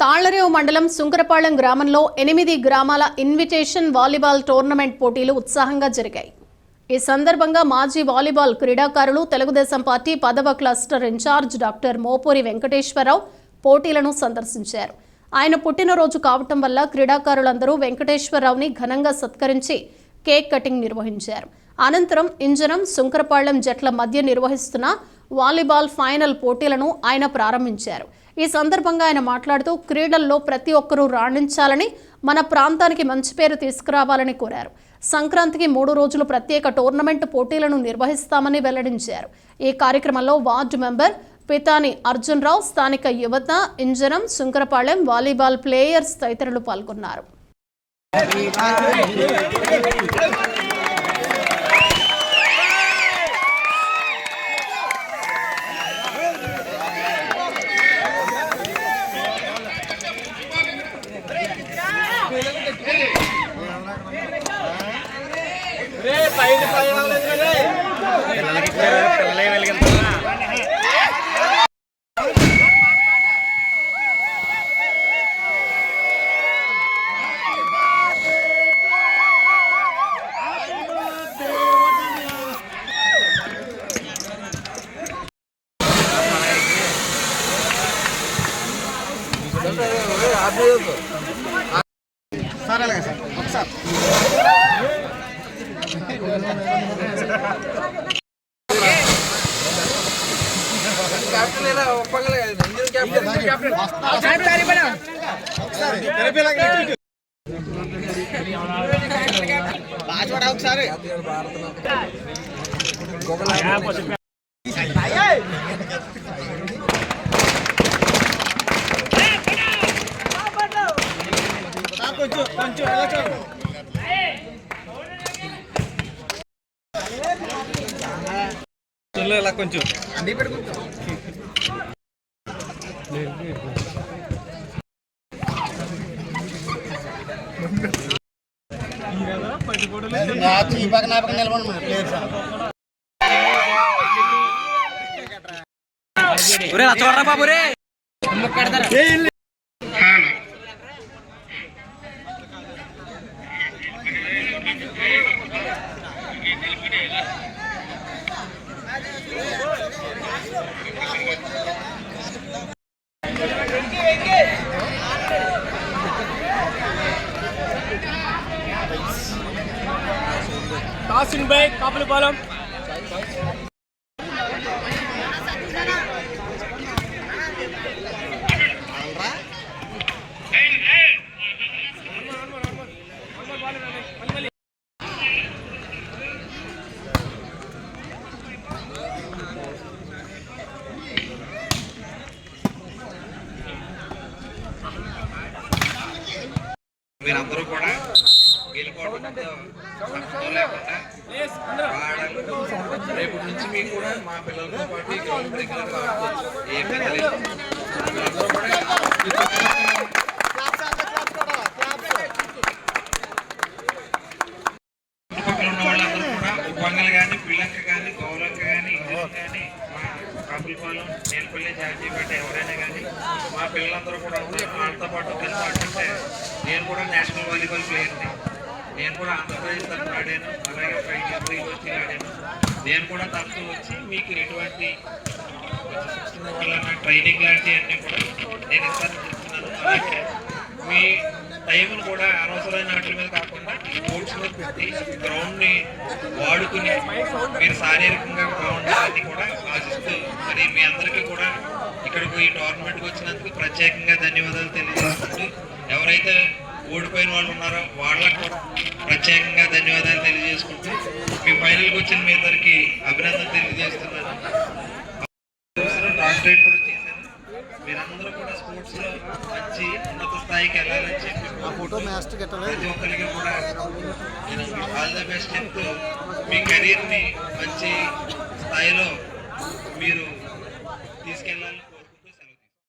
తాళ్ళరేవు మండలం సుంకరపాళెం గ్రామంలో ఎనిమిది గ్రామాల ఇన్విటేషన్ వాలీబాల్ టోర్నమెంట్ పోటీలు ఉత్సాహంగా జరిగాయి. ఈ సందర్భంగా మాజీ వాలీబాల్ క్రీడాకారులు తెలుగుదేశం పార్టీ పదవ cluster incharge doctor Mopuri Venkateswara Rao పోటీలను సందర్శించారు. ఆయన పుట్టినరోజు కావటం వల్ల క్రీడాకారులందరూ వెంకటేశ్వరరావుని ఘనంగా సత్కరించి కేక్ కటింగ్ నిర్వహించారు. అనంతరం ఇంజనం సుంకరపాళ్ళెం జట్ల మధ్య నిర్వహిస్తున్న వాలీబాల్ ఫైనల్ పోటీలను ఆయన ప్రారంభించారు. ఈ సందర్భంగా ఆయన మాట్లాడుతూ క్రీడల్లో ప్రతి ఒక్కరూ రాణించాలని మన ప్రాంతానికి మంచి పేరు తీసుకురావాలని కోరారు. సంక్రాంతికి మూడు రోజులు ప్రత్యేక టోర్నమెంట్ పోటీలను నిర్వహిస్తామని వెల్లడించారు. ఈ కార్యక్రమంలో వార్డు మెంబర్ పితాని అర్జున్ రావు స్థానిక యువత ఇంజనం శంకరపాళెం వాలీబాల్ ప్లేయర్స్ తదితరులు పాల్గొన్నారు. సార్ అలాగే సార్ ఒకసారి ఒకసారి కొంచెం కొంచెం ఎలా చూడండి ఇలా కొంచెం. అన్నీ పెట్టుకుంటాం. ఈ పక్కన ఆ పక్కన నిలబడి ప్లేయర్స్ ఒరే రచ్చవర్రా బాబు రే టాసింగ్ బై కాపులపాలెం మీరందరూ కూడా రేపు నుంచి మీకు కూడా మా పిల్లలతో పాటు గ్రౌండ్ రెగ్యులర్గా ఆడుకోవచ్చు. ఏ కూడా ఉప్పంగల్ కానీ పిల్లక్క కానీ గౌరక్క కానీ కానీ మా కాపులపాలెం నేలపల్లి జాతీయపేట ఎవరైనా కానీ మా పిల్లలందరూ కూడా. వాళ్ళతో పాటు కలిసి ఆడుతుంటే నేను కూడా నేషనల్ వాలీబాల్ ప్లేయర్ని. నేను కూడా ఆంధ్రప్రదేశ్ తరఫున ఆడాను అలాగే ఫైవ్ త్రీ వచ్చి ఆడాను నేను కూడా తరఫు వచ్చి మీకు ఎటువంటి ట్రైనింగ్ ట్రైనింగ్ లాంటివన్నీ కూడా నేను ఇస్తాను చెప్తున్నాను. అలాగే మీ టైంను కూడా అనవసరమైన వాటి మీద కాకుండా స్పోర్ట్స్ మీద పెట్టి గ్రౌండ్ని వాడుకుని మీరు శారీరకంగా బాగుండాలని కూడా ఆశిస్తూ మరి మీ అందరికీ కూడా ఇక్కడికి ఈ టోర్నమెంట్కి వచ్చినందుకు ప్రత్యేకంగా ధన్యవాదాలు తెలియజేస్తుంటూ ఎవరైతే ఓడిపోయిన వాళ్ళు ఉన్నారో? వాళ్ళకు ప్రత్యేకంగా ధన్యవాదాలు తెలియజేసుకుంటూ మీ ఫైనల్కి వచ్చిన మీ ఇద్దరికి అభినందన తెలియజేస్తున్నాను. డాక్టరేట్ కూడా చేశాను మీరందరూ కూడా మంచి ఉన్నత స్థాయికి వెళ్ళాలని చెప్పి ప్రతి ఒక్కరికి కూడా ఆల్ ద బెస్ట్ చెప్తూ మీ కెరీర్ని మంచి స్థాయిలో మీరు తీసుకెళ్ళి